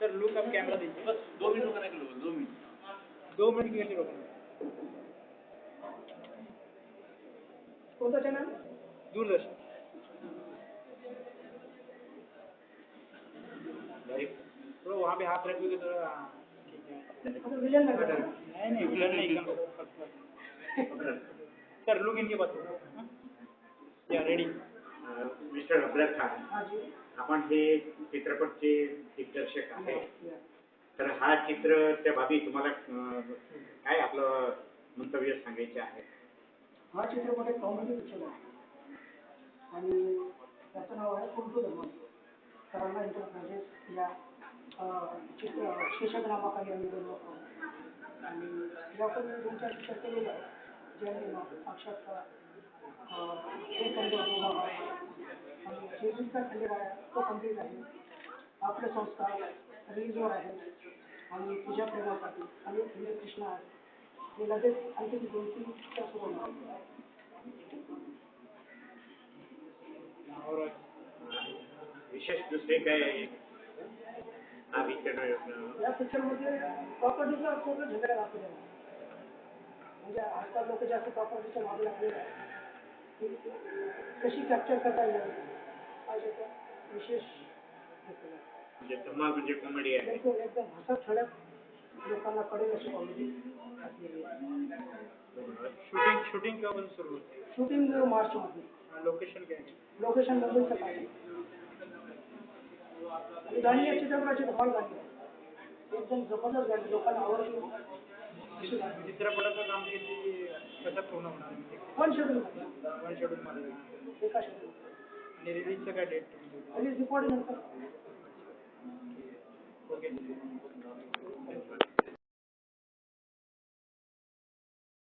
Sir look अब camera दीजिए बस दो मिनट रुकने के लिए दो मिनट दो मिनट के लिए रोकना कोणतं चॅनल दूरदर्शन थोड़ा वहाँ पे हाथ तो हाँ, है. नहीं नहीं नहीं एकदम सर लुक इनके पास या रेडी मिस्टर अब्रत खान हा जी. आपण हे चित्रपटचे दिग्दर्शक आहे. तर हा चित्र त्या बाबी तुम्हाला काय आपलं मंतव्य सांगायचे आहे? हा चित्रपट एक कॉमेडी पिक्चर आहे. आणि त्याचं नाव आहे कुंटू धर्म सरांना इंटरप्राइजेस या चित्र शीर्षक नावाखाली आम्ही बनवतो आणि यापूर्वी दोन चार पिक्चर केलेले आहे ज्याने साक्षात अं, एक खंड आणि शेतीचा खंड तो कंप्लीट आहे आपले संस्कार रिलीजवर आहे आणि तुझ्या प्रेमासाठी आणि तुझे कृष्ण आहे हे लगेच आणखी दोन तीन पिक्चर सुरू होणार विशेष दुसरे काय हा पिक्चर अं, या पिक्चरमध्ये प्रॉपर्टीचा पूर्ण झगडा दाखवलेला आहे म्हणजे आजकाल लोक जास्त प्रॉपर्टीच्या मागे लागलेले आहे ती कशी कॅप्चर करता येईल हा त्याचा विशेष. म्हणजे धमाल म्हणजे कॉमेडी आहे बिलकुल एकदम हसत खेळत लोकांना कळेल अशी कॉमेडी शूटिंग शूटिंग कब शुरू होती है? शूटिंग मार्चमध्ये हाँ, लोकेशन क्या लोकेशन मुंबईचं आहे आणि गाणी या चित्रपटाची धमाल आहे. एकदम जबरदस्त गाणी लोकांना आवडली. चित्रपटाचं काम किती कसं पूर्ण होणार? वन शेड्यूल वन शेड्यूल मध्ये. एका शेड्यूल आणि रिलीजचं काय डेट आणि रिपोर्ट नंतर. ओके